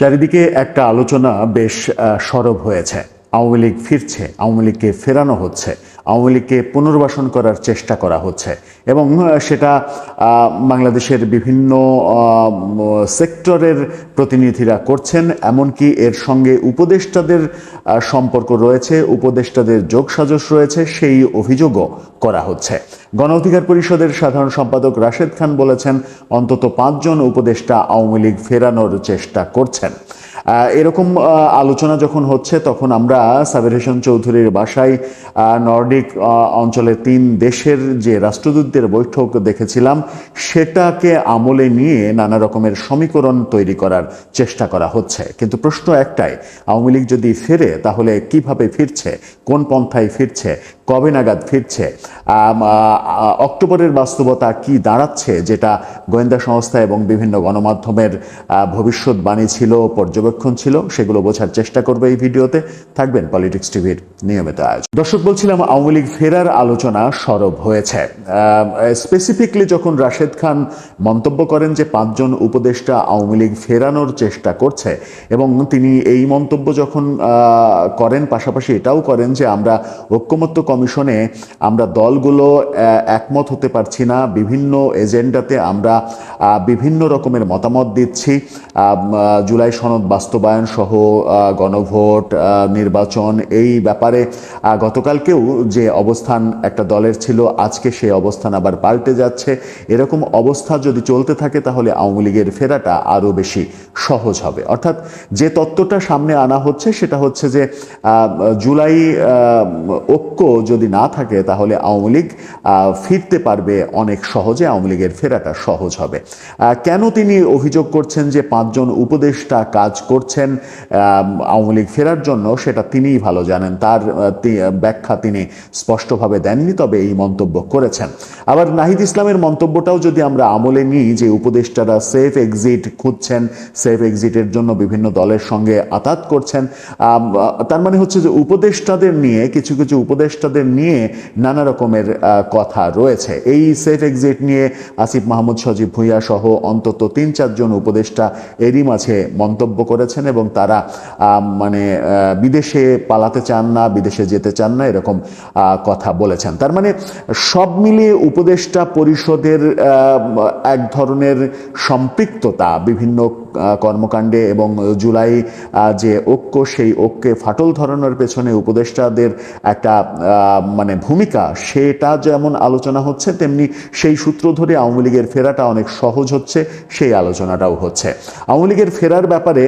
চারিদিকে একটা আলোচনা বেশ সরব হয়েছে। আওয়ামী লীগ ফিরছে আওয়ামী লীগকে ফেরানো হচ্ছে। আওয়ামী লীগকে পুনর্বাসন করার চেষ্টা করা হচ্ছে এবং সেটা বাংলাদেশের বিভিন্ন সেক্টরের প্রতিনিধিরা করছেন, এমনকি এর সঙ্গে উপদেষ্টাদের সম্পর্ক রয়েছে, উপদেষ্টাদের যোগসাজস রয়েছে, সেই অভিযোগও করা হচ্ছে। গণ অধিকার পরিষদের সাধারণ সম্পাদক রাশেদ খান বলেছেন, অন্তত পাঁচজন উপদেষ্টা আওয়ামী লীগ ফেরানোর চেষ্টা করছেন। এরকম আলোচনা যখন হচ্ছে তখন আমরা সাবির হোসেন চৌধুরীর বাসায় নর্ডিক আহ, অঞ্চলের তিন দেশের যে রাষ্ট্রদূতদের বৈঠক দেখেছিলাম সেটাকে আমলে নিয়ে নানা রকমের সমীকরণ তৈরি করার চেষ্টা করা হচ্ছে। কিন্তু প্রশ্ন একটাই আওয়ামী লীগ যদি ফেরে তাহলে কীভাবে ফিরছে? কোন পন্থায় ফিরছে? কবে নাগাদ ফিরছে? অক্টোবরের বাস্তবতা কি দাঁড়াচ্ছে যেটা গোয়েন্দা সংস্থা এবং বিভিন্ন গণমাধ্যমের ভবিষ্যৎবাণী ছিল পর্যবেক্ষণ ছিল সেগুলো বোঝার চেষ্টা করবে এই ভিডিওতে। থাকবেন পলিটিক্স টিভির নিয়মিত আয়োজন। দর্শক, বলছিলাম আওয়ামী লীগ ফেরার আলোচনা সরব হয়েছে। স্পেসিফিকলি যখন রাশেদ খান মন্তব্য করেন যে পাঁচজন উপদেষ্টা আওয়ামী লীগ ফেরানোর চেষ্টা করছে এবং তিনি এই মন্তব্য যখন করেন, পাশাপাশি এটাও করেন যে আমরা ঐক্যমত্য কমিশনে আমরা দলগুলো একমত হতে পারছি না, বিভিন্ন এজেন্ডাতে আমরা বিভিন্ন রকমের মতামত দিচ্ছি। জুলাই সনদ বাস্তবায়ন সহ গণভোট নির্বাচন এই ব্যাপারে গতকালকেও যে অবস্থান একটা দলের ছিল, আজকে সেই অবস্থান আবার পাল্টে যাচ্ছে। এরকম অবস্থা যদি চলতে থাকে, তাহলে আওয়ামী লীগের ফেরাটা আরও বেশি সহজ হবে। অর্থাৎ যে তত্ত্বটা সামনে আনা হচ্ছে, সেটা হচ্ছে যে জুলাই ঐক্য যদি না থাকে, তাহলে আওয়ামী লীগ ফিরতে পারবে অনেক সহজে, আওয়ামী লীগের ফেরাটা সহজ হবে। কেন তিনি অভিযোগ করছেন যে পাঁচজন উপদেষ্টা কাজ করছেন আওয়ামী লীগ ফেরার জন্য, সেটা তিনিই ভালো জানেন। তার ব্যাখ্যা তিনি স্পষ্টভাবে দেননি, তবে এই মন্তব্য করেছেন। আবার নাহিদ ইসলামের মন্তব্যটাও যদি আমরা আমলে নিই, যে উপদেষ্টারা সেফ এক্সিট খুঁজছেন, সেফ এক্সিটের জন্য বিভিন্ন দলের সঙ্গে আতাত করছেন তার মানে হচ্ছে যে উপদেষ্টাদের নিয়ে, কিছু কিছু উপদেষ্টাদের নিয়ে নানা রকমের কথা রয়েছে। এই সেফ এক্সিট নিয়ে আসিফ মাহমুদ সজীব ভুইয়া সহ অন্তত তিন চারজন উপদেষ্টা এরই মাঝে মন্তব্য করেছেন এবং তারা মানে বিদেশে পালাতে চান না, বিদেশে যেতে চান না, এরকম কথা বলেছেন। তার মানে সব মিলিয়ে উপদেষ্টা পরিষদের এক ধরনের সম্পৃক্ততা বিভিন্ন কর্মকাণ্ডে এবং জুলাই যে ঐক্য, সেই ঐক্যে ফাটল ধরানোর পেছনে উপদেষ্টাদের একটা মানে ভূমিকা, সেটা যেমন আলোচনা হচ্ছে, তেমনি সেই সূত্র ধরে আওয়ামী লীগের ফেরাটা অনেক সহজ হচ্ছে, সেই আলোচনাটাও হচ্ছে। আওয়ামী লীগের ফেরার ব্যাপারে